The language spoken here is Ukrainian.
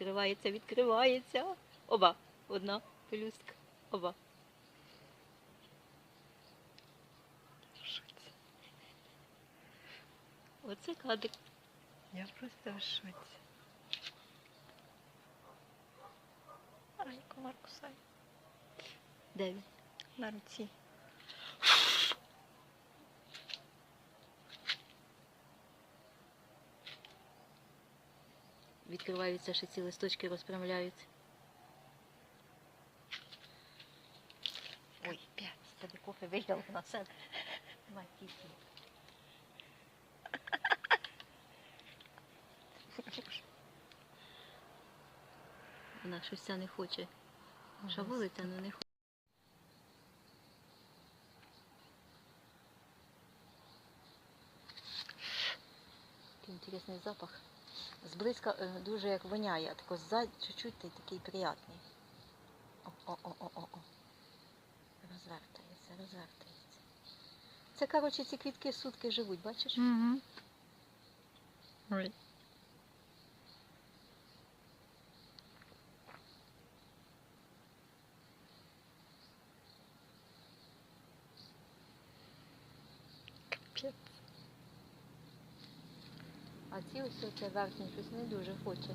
Відкривається, відкривається. Оба. Одна пелюстка. Оба. Оце кадр. Я просто в шоці. Ай, комар кусає. Де він? На руці. Відкриваються, ще ці листочки розпрямляються. Ой, п'ять. Тобі кофе виграв на себе. Матіті. Вона щось не хоче. Шавулиться, але не хоче. Такий інтересний запах. Зблизька е, дуже як воняє, а тако ззаді чуть-чуть й такий приятний. О-о-о-о-о. Розвертається, розвертається. Це, коротше, ці квітки сутки живуть, бачиш? Угу. Ой. Капець. А ці ось це верхні щось не дуже хоче.